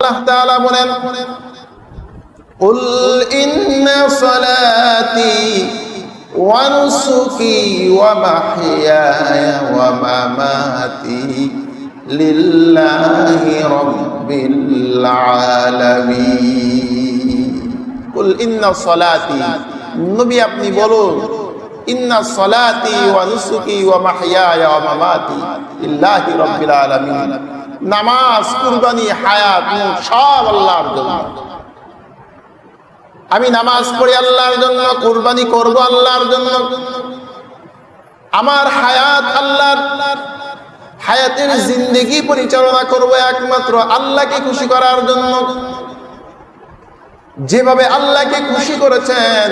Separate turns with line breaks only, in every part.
আল্লাহ তাআলা বলেন قل إن صلاتي ونسكي ومحياي ومماتي لله رب العالمين قل إن صلاتي নবী আপনি বলুন ইন্না সলাতি ওয়া নুসুকি ওয়া মাহইয়ায়া ওয়া মামাতি লিল্লাহি রাব্বিল আলামিন নামাজ, কুরবানি, হায়াত সব আল্লাহর জন্য। আমি নামাজ পড়ি আল্লাহর জন্য, কুরবানি করব আল্লাহর জন্য। আমার হায়াত আল্লাহর হায়াতের জিন্দেগি পরিচালনা করব একমাত্র আল্লাহকে খুশি করার জন্য। যেভাবে আল্লাহকে খুশি করেছেন,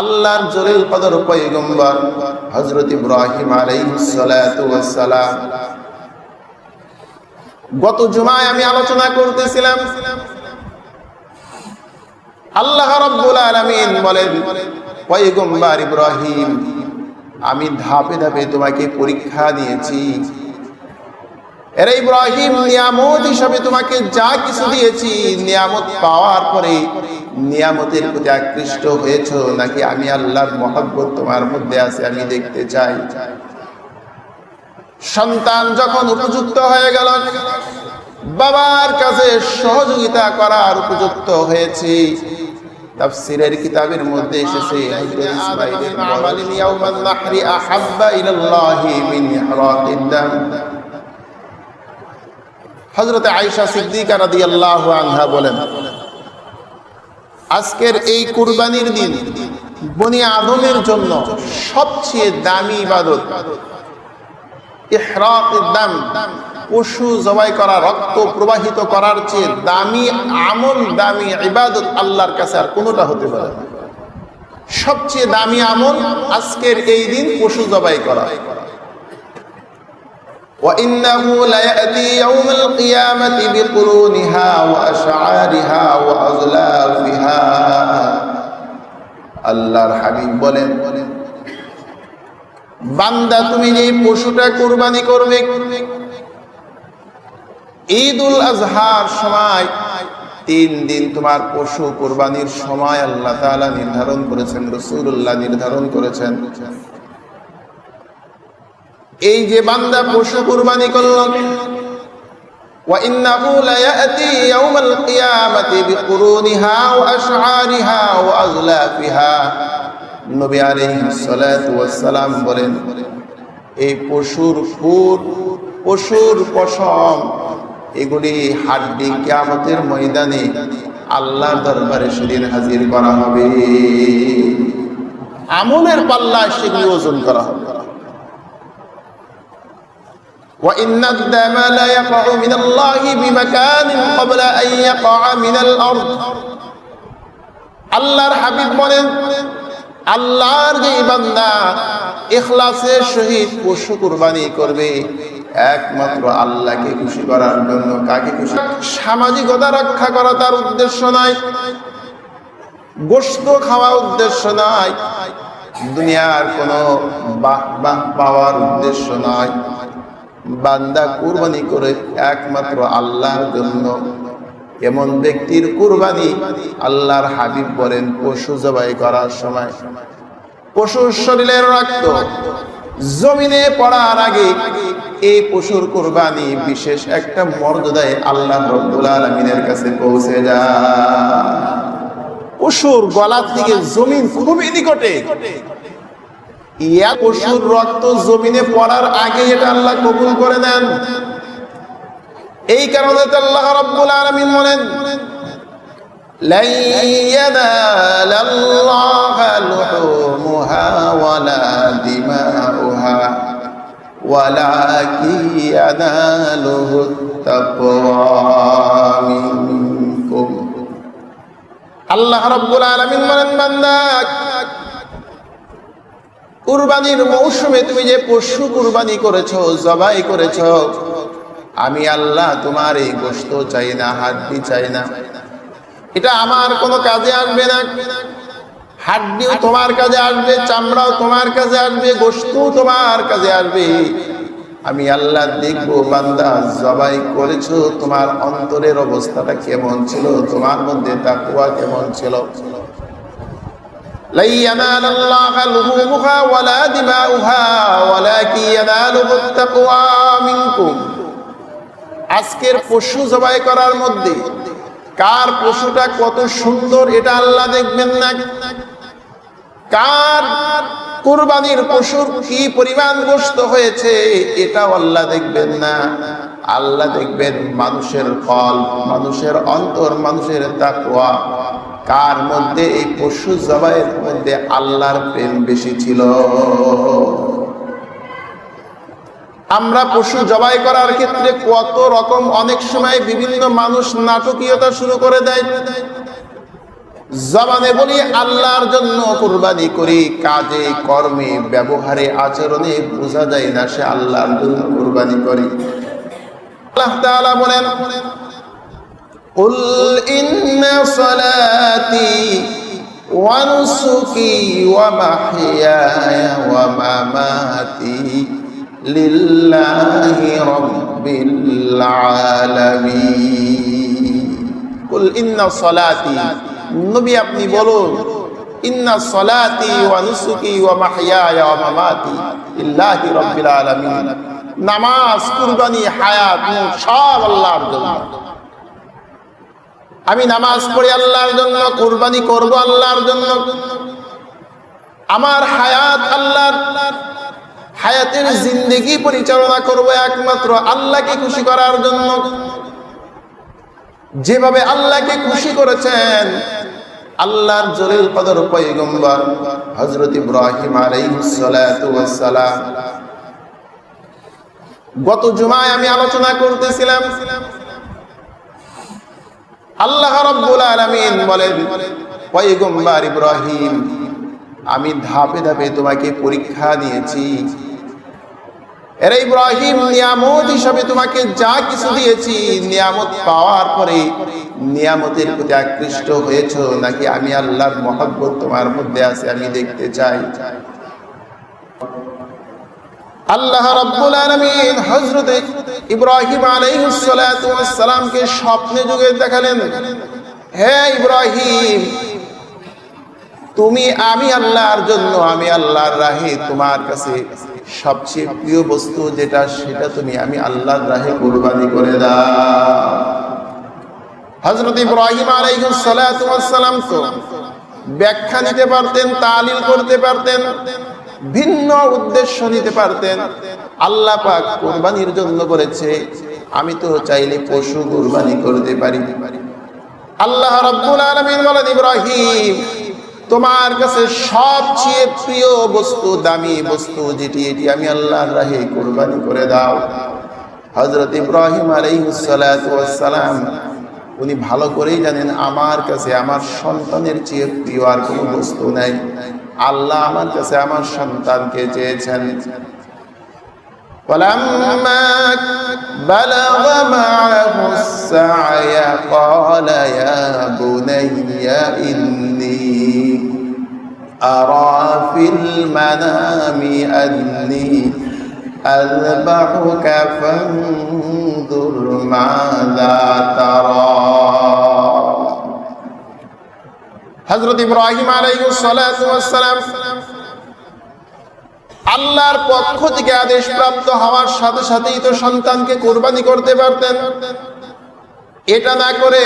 আল্লাহর জলিল কদর পয়গম্বর হযরত ইব্রাহিম আলাইহিস সালাতু ওয়াস সালাম। গত জুমায় আমি আলোচনা করতেছিলাম। আল্লাহ রাব্বুল আলামিন বলেন, পয়গম্বর ইব্রাহিম, আমি ধাপে ধাপে তোমাকে পরীক্ষা দিয়েছি। এরা ইব্রাহিম নিয়ামত হিসাবে তোমাকে যা কিছু দিয়েছি, নিয়ামত পাওয়ার পরে নিয়ামতের প্রতি আকৃষ্ট হয়েছো নাকি আমি আল্লাহর মহব্বত তোমার মধ্যে আছে, আমি দেখতে চাই? সন্তান যখন উপযুক্ত হয়ে গেল বাবার কাছে সহযোগিতা করার উপযুক্ত হয়েছে। তাফসীরের কিতাবের মধ্যে এসেছে হযরত ইসমাঈলের আমালিন ইয়াউমান নাহরি আহাব্বা ইলাল্লাহি মিন ইহরাকিদ দাম। হযরত আয়েশা সিদ্দিকা রাদিয়াল্লাহু আনহা বলেন আজকের এই কুরবানির দিন বনি আদমের জন্য সবচেয়ে দামি ইবাদত ইহরাকিদ দাম পশু জবাই করা রক্ত প্রবাহিত করার চেয়ে দামি আমল দামি ইবাদত আল্লাহর কাছে আর কোনোটা হতে পারে না সবচেয়ে দামি আমল আজকের এই দিন পশু জবাই করা وإنه ليأتي يوم القيامة بقرونها وأشعارها وأزلافها আল্লাহর হাবিব বলেন বান্দা তুমি যে পশুটা কুরবানি করবে ঈদ উল আজহার সময় তিন দিন তোমার পশু কোরবানির সময় আল্লাহ তাআলা নির্ধারণ করেছেন রসুল্লাহ নির্ধারণ করেছেন এই যে বান্দা পশু কুরবানি করল وإنه ليأتي يوم القيامة بقرونها وأشعارها وأزلافها নবী আলাইহিস সালাতু ওয়াস সালাম বলেন এই পশুর খুর পশুর পশম এগুলি হাড্ডি কিয়ামতের ময়দানে আল্লাহর দরবারে সেদিন হাজির করা হবে আমলের পাল্লা সেগুলি ওজন করা হবে وإن الدم لا يقع من الله بمكان قبل أن يقع من الأرض আল্লাহর হাবিব বলেন আল্লাহর যে বান্দা ইখলাসের সহিত পশু কুরবানি করবে, একমাত্র আল্লাহকে খুশি করার জন্য কাকে খুশি? সামাজিকতা রক্ষা করা তার উদ্দেশ্য নয় গোস্ত খাওয়া উদ্দেশ্য নয় দুনিয়ার কোনো বাহ বাহ পাওয়ার উদ্দেশ্য নয় বান্দা কুরবানি করে একমাত্র আল্লাহর জন্য এমন ব্যক্তির কুরবানি আল্লাহর হাবিব বলেন পশু জবাই করার সময়। পশুর শরীরের রক্ত জমিনে পড়ার আগে এই পশুর কোরবানি বিশেষ একটা মর্যাদায় আল্লাহ আলমিনের কাছে পৌঁছে যায়। পশুর গলা থেকে জমিন খুবই নিকটে। ইয়া পশুর রক্ত জমিনে পড়ার আগে এটা আল্লাহ কবুল করে নেন। এই কারণে তো আল্লাহ রাব্বুল আলামিন বলেন لن ينال الله لحومها ولا دماؤها ولكن يناله التقوى منكم আল্লাহ রাব্বুল আলামিন বলেন বান্দা কুরবানির মৌসুমে তুমি যে পশু কুরবানি করেছো জবাই করেছো আমি আল্লাহ তোমার এই গোস্ত চাই না হাড্ডি চাই না এটা আমার কোনো কাজে আসবে না হাড্ডিও তোমার কাজে আসবে চামড়াও তোমার কাজে আসবে গোস্তও তোমার কাজে আসবে আমি আল্লাহ দেখবো বান্দা জবাই করেছো তোমার অন্তরের অবস্থাটা কেমন ছিল তোমার মধ্যে তাকুয়া কেমন ছিল لن ينال الله لحومها ولا دماؤها ولكن يناله التقوى منكم আজকের পশু জবাই করার মধ্যে কার পশুটা কত সুন্দর এটা আল্লাহ দেখবেন না? কার কুরবানির পশুর কি পরিমাণ গোস্ত হয়েছে এটাও আল্লাহ দেখবেন না। আল্লাহ দেখবেন মানুষের ফল মানুষের অন্তর, মানুষের তাকওয়া। কার মধ্যে এই পশু জবাইয়ের মধ্যে আল্লাহর প্রেম বেশি ছিল? আমরা পশু জবাই করার ক্ষেত্রে কত রকম অনেক সময় বিভিন্ন মানুষ নাটকীয়তা শুরু করে দেয় জবানে বলি আল্লাহর জন্য কুরবানি করি কাজে কর্মে ব্যবহারে আচরণে বোঝা যায় না সে আল্লাহর জন্য কুরবানি করি আল্লাহ তাআলা বলেন قل إن صلاتي ونسكي ومحياي ومماتي لله رب العالمين قل إن صلاتي নবী আপনি বলুন ইন্না সলাতি ওয়া নুসুকি ওয়া মাহইয়ায়া ওয়া মামাতি লিল্লাহি রাব্বিল আলামিন নামাজ কুরবানি হায়াত মুত সব আল্লাহর জন্য আমি নামাজ পড়ি আল্লাহর জন্য কুরবানি করব আল্লাহর জন্য আমার হায়াত আল্লাহর হায়াতের জিন্দেগি পরিচালনা করব একমাত্র আল্লাহকে খুশি করার জন্য। যেভাবে আল্লাহকে খুশি করেছেন, আল্লাহর জলিল কদর পয়গম্বর হযরত ইব্রাহিম আলাইহিস সালাতু ওয়াস সালাম। গত জুমায় আমি আলোচনা করতেছিলাম। আল্লাহ রাব্বুল আলামিন বলেন, পয়গম্বর ইব্রাহিম, আমি ধাপে ধাপে তোমাকে পরীক্ষা নিয়েছি ইব্রাহিম, নিয়ামত হিসাবে তোমাকে যা কিছু দিয়েছি, নিয়ামত পাওয়ার পরে নিয়ামতের প্রতি আকৃষ্ট হয়েছ নাকি আমি আল্লাহর মহব্বত তোমার মধ্যে আছে, আমি দেখতে চাই। আল্লাহ রাব্বুল আলামিন হযরত ইব্রাহিম আলাইহিস ওয়াস সালামকে স্বপ্নে যুগে দেখালেন। হে ইব্রাহিম তুমি আমি আল্লাহর জন্য, আমি আল্লাহর রাহে তোমার কাছে সবচেয়ে প্রিয় বস্তু যেটা, সেটা তুমি আমি আল্লাহর রাহে কুরবানি করে দাও। হযরত ইব্রাহিম আলাইহিস সালাতু ওয়াস সালাম তো ব্যাখ্যা নিতে পারতেন, তালিল করতে পারতেন, ভিন্ন উদ্দেশ্য নিতে পারতেন। আল্লাহ পাক কোরবানির জন্য করেছে আমি তো চাইলে পশু কোরবানি করতে পারি। আল্লাহ রাব্বুল আলামিন বলেন, ইব্রাহিম তোমার কাছে সবচেয়ে প্রিয় বস্তু দামি বস্তু যেটি এটি আমি আল্লাহর রাহে কোরবানি করে দাও হযরত ইব্রাহিম আলাইহিস সালাতু ওয়াস সালাম উনি ভালো করেই জানেন আমার কাছে আমার সন্তানের চেয়ে প্রিয় আর কোনো বস্তু নাই আল্লাহ আমার কাছে আমার সন্তানকে চেয়েছেন ولما بلغ معه السعي قال يا بني إني أرى في المنام أني أذبحك فانظر ماذا ترى হজরত ইব্রাহিম আলাইসালাম আল্লাহর পক্ষ থেকে আদেশ প্রাপ্ত হওয়ার সাথে সাথেই তো সন্তানকে কোরবানি করতে পারতেন এটা না করে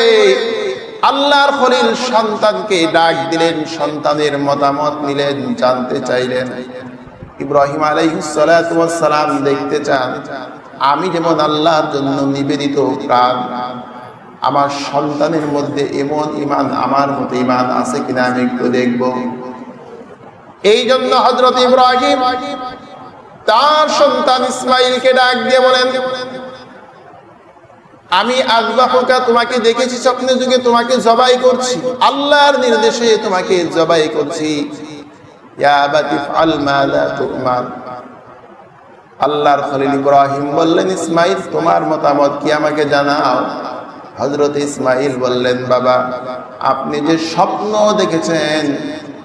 আল্লাহর খলিল সন্তানকে ডাক দিলেন, সন্তানের মতামত নিলেন, জানতে চাইলেন। ইব্রাহিম আলাইসালাম দেখতে চান, আমি যেমন আল্লাহর জন্য নিবেদিত প্রাণ, আমার সন্তানের মধ্যে এমন ইমান আমার মতো ইমান আছে কিনা আমি একটু দেখব। এই জন্য হজরত ইব্রাহিম তার সন্তান ইসমাইলকে ডাক দিয়ে বলেন আমি আজবাহুকা তোমাকে দেখেছি স্বপ্নে যুগে তোমাকে জবাই করছি। আল্লাহর নির্দেশে তোমাকে জবাই করছি। আল্লাহর খলিল ইব্রাহিম বললেন, ইসমাইল, তোমার মতামত কি আমাকে জানাও? হজরত ইসমাইল বললেন, বাবা, আপনি যে স্বপ্ন দেখেছেন,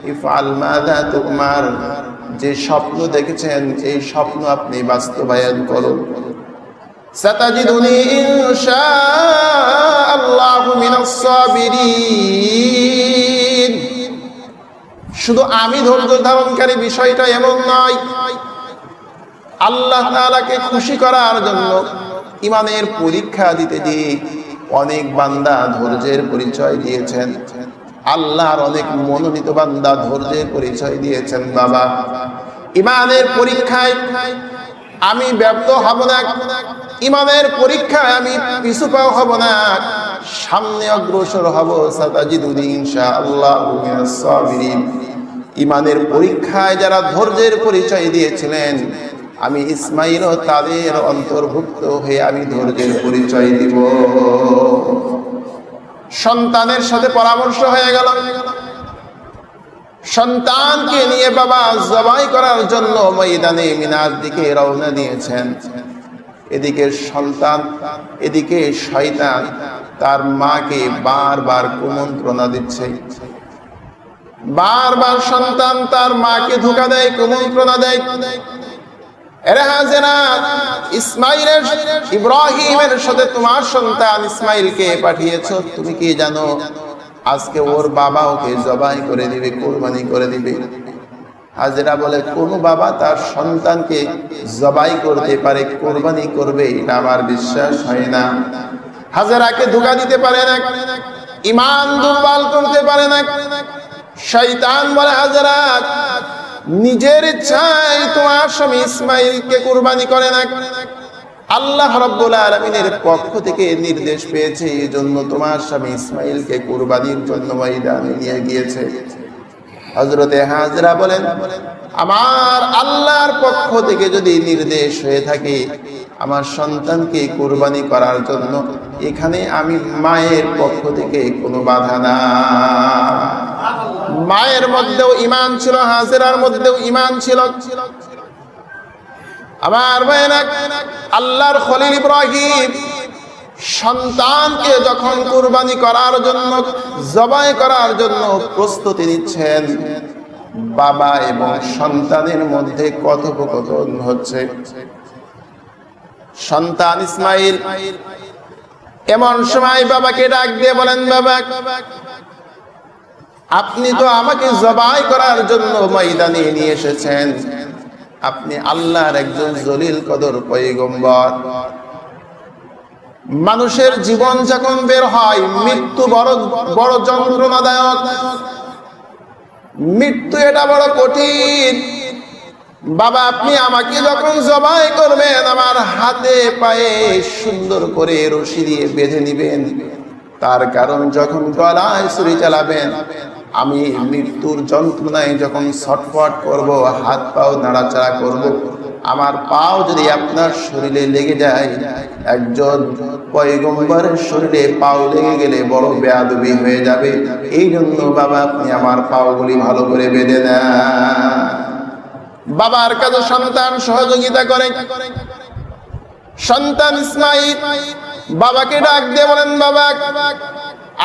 ইফআল মাযা তুমার, যে স্বপ্ন দেখেছেন, এই স্বপ্ন আপনি বাস্তবায়ন করুন। সাতাজিদুনি ইনশাআল্লাহু মিনাস সাবিরিন শুধু আমি ধৈর্য ধারণকারী বিষয়টা এমন নয়। আল্লাহ তাআলাকে খুশি করার জন্য ইমানের পরীক্ষা দিতে গিয়ে অনেক বান্দা ধৈর্যের পরিচয় দিয়েছেন। আল্লাহর অনেক মনোনীত বান্দা ধৈর্যের পরিচয় দিয়েছেন, বাবা। ইমানের পরীক্ষায় আমি ব্যর্থ হব না। ইমানের পরীক্ষায় আমি পিছু পাও হব না। সামনে অগ্রসর হব ইমানের পরীক্ষায় যারা ধৈর্যের পরিচয় দিয়েছিলেন, আমি ইসমাইলও তাদের অন্তর্ভুক্ত হয়ে আমি ধৈর্যের পরিচয় দিব। সন্তানের সাথে পরামর্শ হয়ে গেল। সন্তানকে নিয়ে বাবা জবাই করার জন্য ময়দানে মিনার দিকে রওনা দিয়েছেন। এদিকে সন্তান, এদিকে শয়তান তার মাকে বারবার কুমন্ত্রণা দিচ্ছে। বারবার সন্তান তার মাকে ধোকা দেয়, কুমন্ত্রণা দেয়। ইসমাইলের, ইব্রাহিমের সাথে তোমার সন্তান ইসমাইলকে পাঠিয়েছো, তুমি কি জানো? আজকে ওর বাবা ওকে জবাই করে দিবে, কোরবানি করে দিবে। হাজেরা বলে, কোন বাবা তার সন্তানকে জবাই করতে পারে, কোরবানি করবে এটা আমার বিশ্বাস হয় না। হাজেরাকে ধোকা দিতে পারে না, ইমান দুর্বল করতে পারে না। শয়তান বলে, হাজেরা, নিজের ইচ্ছায় তোমার স্বামী ইসমাইলকে কুরবানি করে না। আল্লাহ রব্বুল আলমিনের পক্ষ থেকে নির্দেশ পেয়েছে এই জন্য তোমার স্বামী ইসমাইলকে কুরবানির জন্য ময়দানে নিয়ে গিয়েছে। হজরতে হাজরা বলেন, আমার আল্লাহর পক্ষ থেকে যদি নির্দেশ হয়ে থাকে, আমার সন্তানকে কুরবানি করার জন্য এখানে আমি মায়ের পক্ষ থেকে কোনো বাধা না। মায়ের মধ্যেও ইমান ছিল, হাজেরার মধ্যেও ইমান ছিল। আমার ভাইনা আল্লাহর খলিল ইব্রাহিম সন্তানকে যখন কুরবানি করার জন্য, জবাই করার জন্য প্রস্তুতি নিচ্ছেন, বাবা এবং সন্তানের মধ্যে কথোপকথন হচ্ছে। সন্তান ইসমাইল, এমন সময় বাবাকে ডাক দিয়ে বলেন, বাবা, আপনি তো আমাকে জবাই করার জন্য ময়দানে নিয়ে এসেছেন। আপনি আল্লাহর একজন জলিল কদর পৈগম্বর মানুষের জীবন যখন বের হয়, মৃত্যু বড় বড় যন্ত্রণাদায়ক। মৃত্যু এটা বড় কঠিন। বাবা, আপনি আমাকে যখন জবাই করবেন, আমার হাতে পায়ে সুন্দর করে রশি দিয়ে বেঁধে নিবেন। তার কারণ যখন গলায় ছুরি চালাবেন আমি মৃত্যুর যন্ত্রণায় যখন ছটফট করব, হাত পাও নাড়াচাড়া করব, আমার পাও যদি আপনার শরীরে লেগে যায়, একজন পয়গম্বরের শরীরে পাও লেগে গেলে বড় বেয়াদবি হয়ে যাবে। এই জন্য বাবা, আপনি আমার পাওগুলি ভালো করে বেঁধে দেন। বাবার কাছে সন্তান সহযোগিতা করে। সন্তান ইসমাইল, বাবাকে ডাক দিয়ে বলেন, বাবা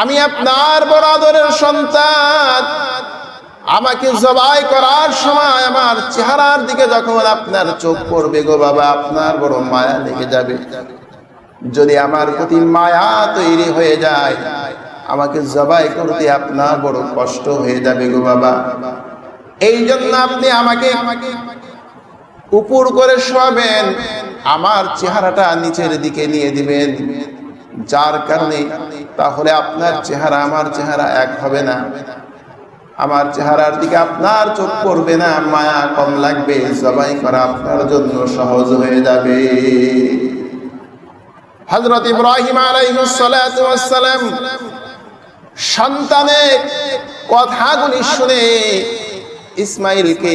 আমি আপনার বড় আদরের সন্তান। আমাকে জবাই করার সময় আমার চেহারার দিকে যখন আপনার চোখ পড়বে গো বাবা, আপনার বড় মায়া লেগে যাবে। যদি আমার প্রতি মায়া তৈরি হয়ে যায়, আমাকে জবাই করতে আপনার বড় কষ্ট হয়ে যাবে গো বাবা। এই জন্য আপনি আমাকে উপর করে শোয়াবেন, আমার চেহারাটা নিচের দিকে নিয়ে দিবেন, যার কারণে তাহলে আপনার চেহারা আমার চেহারা এক হবে না। আমার চেহারার দিকে আপনার চোখ পড়বে না, মায়া কম লাগবে, জবাই করা আপনার জন্য সহজ হয়ে যাবে। হজরত ইব্রাহিম আলাইসালাম সন্তানের কথাগুলি শুনে ইসমাইলকে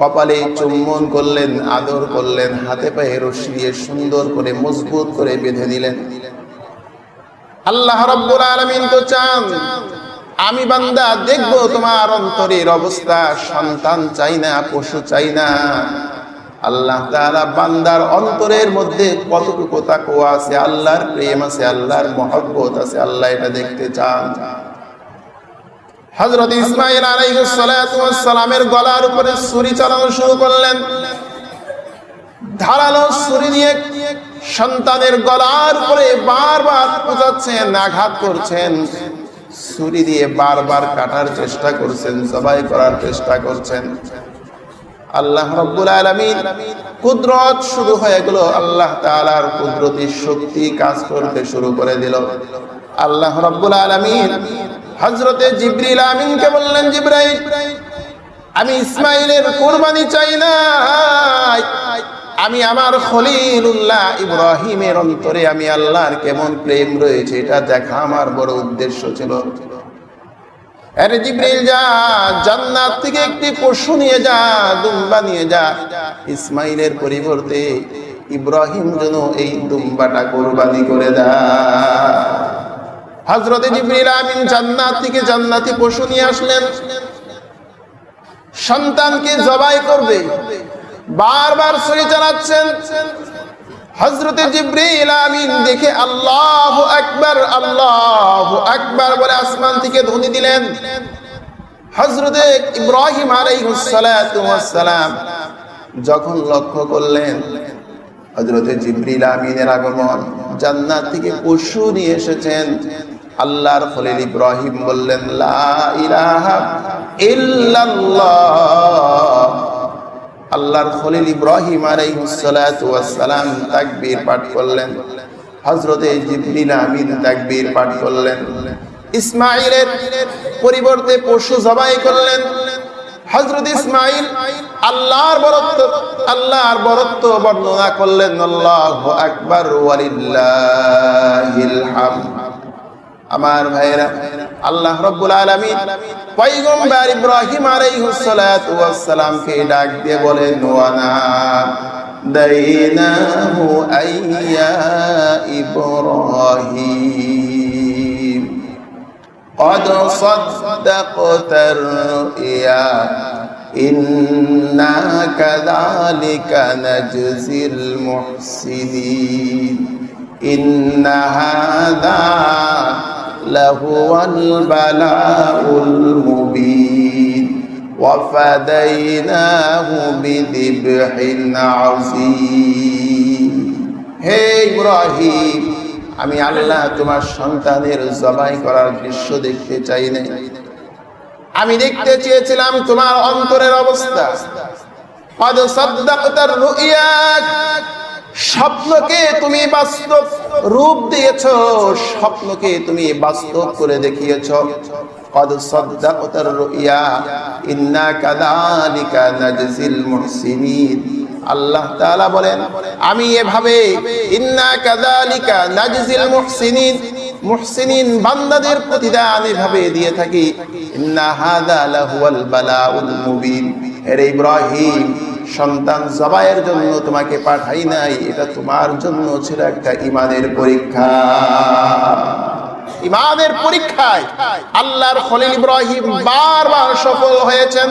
কপালে চুম্বন করলেন, আদর করলেন, হাতে পায়ে রশি দিয়ে সুন্দর করে, মজবুত করে বেঁধে দিলেন আল্লাহ রব্বুল আলমিন তো চান, আমি বান্দা দেখব তোমার অন্তরের অবস্থা, সন্তান চাই না, পশু চাই না। আল্লাহ তাআলা বান্দার অন্তরের মধ্যে কতটুকু তাকওয়া আছে, আল্লাহর প্রেম আছে, আল্লাহর মহব্বত আছে, আল্লাহ এটা দেখতে চান। হজরত ইসমাইল আলাইসালামের গলার উপরে ছুরি চালানো শুরু করলেন। ধারালো ছুরি নিয়ে সন্তানের গলার পরে বারবার পূজাচ্ছেন আঘাত করছেন। ছুরি দিয়ে বারবার কাটার চেষ্টা করছেন, জবাই করার চেষ্টা করছেন। আল্লাহ রব্বুল আলামিন কুদরত শুরু হয়ে গেল, আল্লাহ তাআলার কুদরতি শক্তি কাজ করতে শুরু করে দিল। আল্লাহ রব্বুল আলামিন হযরতে জিবরিল আমিনকে বললেন, জিবরাইল, আমি ইসমাইলের কুরবানি চাই না আমি আমার খলিলুল্লাহ ইব্রাহিমের অন্তরে আমি আল্লাহর কেমন প্রেম রয়েছে এটা দেখা আমার বড় উদ্দেশ্য ছিল। যা, জান্নাত থেকে একটি পশু নিয়ে যা, দুম্বা নিয়ে যা। ইসমাইলের পরিবর্তে ইব্রাহিম যেন এই করে হজরতে জান্নাত থেকে জান্নাতি পশু নিয়ে আসলেন। সন্তানকে জবাই করবে। বারবার ছুরি চালাচ্ছেন হজরতে জিব্রিল আমিন দেখে আল্লাহ আকবার আল্লাহ আকবার বলে আসমান থেকে ধ্বনি দিলেন। হজরতে ইব্রাহিম আলাইহিসসালাম যখন লক্ষ্য করলেন হজরতে জিব্রিল আমিনের আগমন জান্নাত থেকে পশু নিয়ে এসেছেন। আল্লাহর খলিল ইব্রাহিম বললেন, লা ইলাহা ইল্লাল্লাহ। আল্লাহর খলিল ইব্রাহিম আলাইহিসসালাম তাকবীর পাঠ করলেন। হযরতে জিবরিল আমিন তাকবীর পাঠ করলেন। ইসমাইলের পরিবর্তে পশু জবাই করলেন। হযরত ইসমাইল আল্লাহর বরত্ব আল্লাহর বরত্ব বর্ণনা করলেন, আল্লাহু আকবার ওয়ালিল্লাহিল হামদ। আমার ভাইরা আল্লাহ রব্বুল আলামিন পয়গম্বর ইব্রাহিম আলাইহিস সালাতু ওয়াস সালামকে ডাক দিয়ে বলেন ওয়ানা দাইনাহু আইয়া ইব্রাহিম قد صدقت الرؤيا إنا كذلك نجزي المحسنين إن هذا لهو البلاء المبين وفديناه بذبح عظيم হে ইব্রাহিম আমি আল্লাহ তোমার সন্তানের জবাই করার দৃশ্য দেখতে চাই না আমি দেখতে চেয়েছিলাম তোমার অন্তরের অবস্থা قد صدقت الرؤيا স্বপ্নকে তুমি বাস্তব রূপ দিয়েছ স্বপ্নকে তুমি বাস্তব করে দেখিয়েছ قد صدقت الرؤيا إنا كذلك نجزي المحسنين আল্লাহ তাআলা বলেন আমি এভাবে ইন্না কাযালিকা নাজজিল মুহসিনিন মুহসিনিন বান্দাদের প্রতিদান এভাবে দিয়ে থাকি ইন্না হাযা লাহুয়াল বালাউল মুবিন হে ইব্রাহিম সন্তান জবাইয়ের জন্য তোমাকে পাঠাই নাই, এটা তোমার জন্য ছিল একটা ইমানের পরীক্ষা। ইমানের পরীক্ষায় আল্লাহর খলিল ইব্রাহিম বারবার সফল হয়েছেন।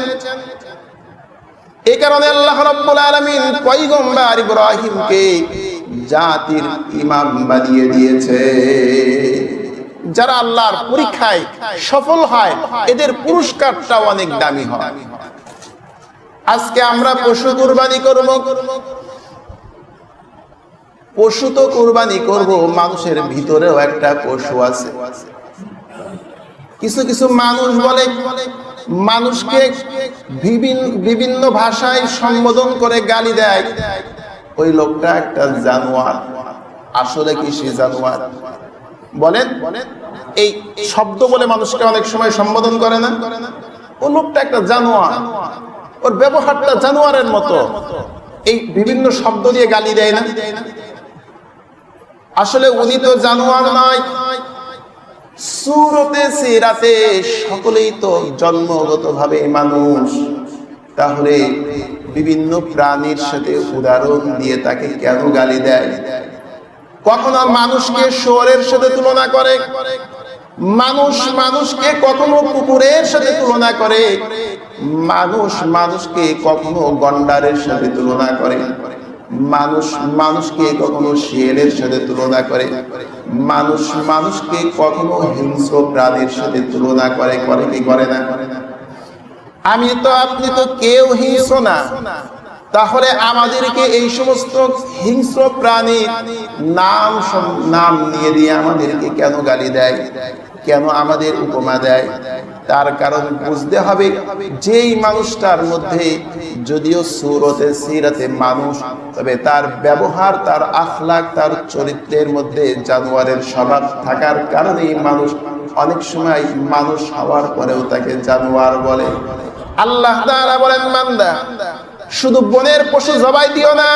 এই কারণে আল্লাহ রাব্বুল আলামিন পয়গম্বর ইব্রাহিমকে জাতির ইমাম বানিয়ে দিয়েছে। যারা আল্লাহর পরীক্ষায় সফল হয়, এদের পুরস্কারটাও অনেক দামি হয়। আজকে আমরা পশু কুরবানি করব। পশু তো কুরবানি করব, মানুষের ভিতরেও একটা পশু আছে। কিছু কিছু মানুষ বলে, মানুষকে বিভিন্ন বিভিন্ন ভাষায় সম্বোধন করে গালি দেয়। ওই লোকটা একটা জানোয়ার। আসলে কি সে জানোয়ার? বলেন, এই শব্দ বলে মানুষকে অনেক সময় সম্বোধন করে না? ও লোকটা একটা জানোয়ার। ওর ব্যবহারটা জানোয়ারের মতো। এই বিভিন্ন শব্দ দিয়ে গালি দেয় না। আসলে উনি তো জানোয়ার নয়। সুরতে, সিরাতে সকলেই তো মানুষ। তাহলে বিভিন্ন প্রাণীর সাথে উদাহরণ দিয়ে তাকে কেন গালি দেয়? কখনো মানুষকে শোরের সাথে তুলনা করে? মানুষ মানুষকে কখনো কুকুরের সাথে তুলনা করে? মানুষ মানুষকে কখনো গন্ডারের সাথে তুলনা করে। মানুষ মানুষকে কখনো শিয়ালের সাথে তুলনা করে। মানুষ মানুষকে কখনো হিংস্র প্রাণীর সাথে তুলনা করে করে কি করে না? আমি তো, আপনি তো কেউ হিংস্র না। তাহলে আমাদেরকে এই সমস্ত হিংস্র প্রাণীর নাম নাম নিয়ে দিয়ে আমাদেরকে কেন গালি দেয়? কেন আমাদের উপমা দেয়? তার কারণ বুঝতে হবে, যেই মানুষটার মধ্যে যদিও সুরতে সিরাতে মানুষ, তবে তার ব্যবহার, তার আখলাক, তার চরিত্রের মধ্যে জানোয়ারের স্বভাব থাকার কারণেই মানুষ অনেক সময় মানুষ হওয়ার পরেও তাকে জানোয়ার বলে। আল্লাহ বলেন, বান্দা, শুধু বনের পশু জবাই দিও না।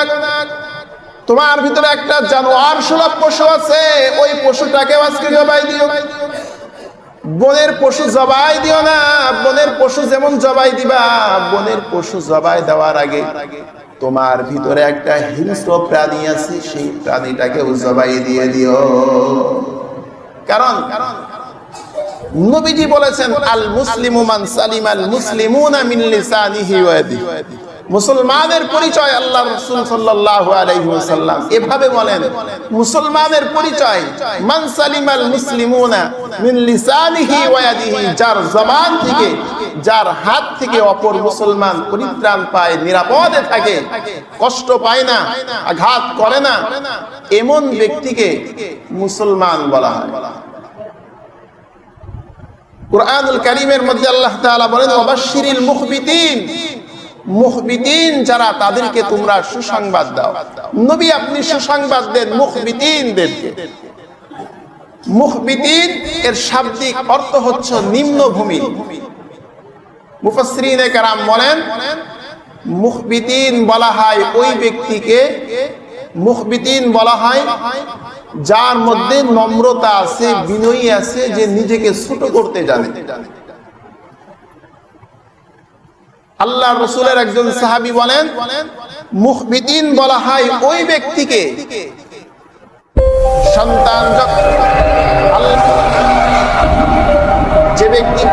তোমার ভিতরে একটা জানোয়ার সুলভ পশু আছে, ওই পশুটাকে আজকে জবাই দিও। বনের পশু জবাই দিও না, বনের পশু যেমন জবাই দিবা, বনের পশু জবাই দেওয়ার আগে তোমার ভিতরে একটা হিংস্র প্রাণী আছে, সেই প্রাণীটাকেও জবাই দিয়ে দিও। কারণ নবীজি বলেছেন আল মুসলিমু মান সালিম আল মুসলিমুনা মিন লিসানিহি ওয়া মুসলমানের পরিচয় আল্লাহ রাসূল সাল্লাল্লাহু আলাইহি ওয়াসাল্লাম। এভাবে বলেন, মুসলমানের পরিচয়, মান সালিম আল মুসলিমুনা মিন লিসানিহি ওয়া ইয়াদিহি, যার জবান থেকে, যার হাত থেকে অপর মুসলমান পরিত্রাণ পায়, নিরাপদে থাকে, কষ্ট পায় না, আঘাত করে না, এমন ব্যক্তিকে মুসলমান বলা হয়। কুরআনুল কারীমের মধ্যে আল্লাহ তাআলা বলেন, ওয়াবাশশিরিল মুখবিতিন। মুখবিতিন যারা, তাদেরকে তোমরা সুসংবাদ দাও। নবী, আপনি সুসংবাদ দেন মুখবিতিনদেরকে। মুখবিতিন, এর শাব্দিক অর্থ হচ্ছে নিম্নভূমি। মুফাসসিরিনে কেরাম বলেন, মুখবিতিন বলা হয় ওই ব্যক্তিকে, মুখবিতিন বলা হয় যার মধ্যে নম্রতা আছে, বিনয়ী আছে, যে নিজেকে ছোট করতে জানে। আল্লাহ রসুলের একজন সাহাবি বলেন মুখবিদিন বলা হয় ওই ব্যক্তিকে সন্তান যে ব্যক্তি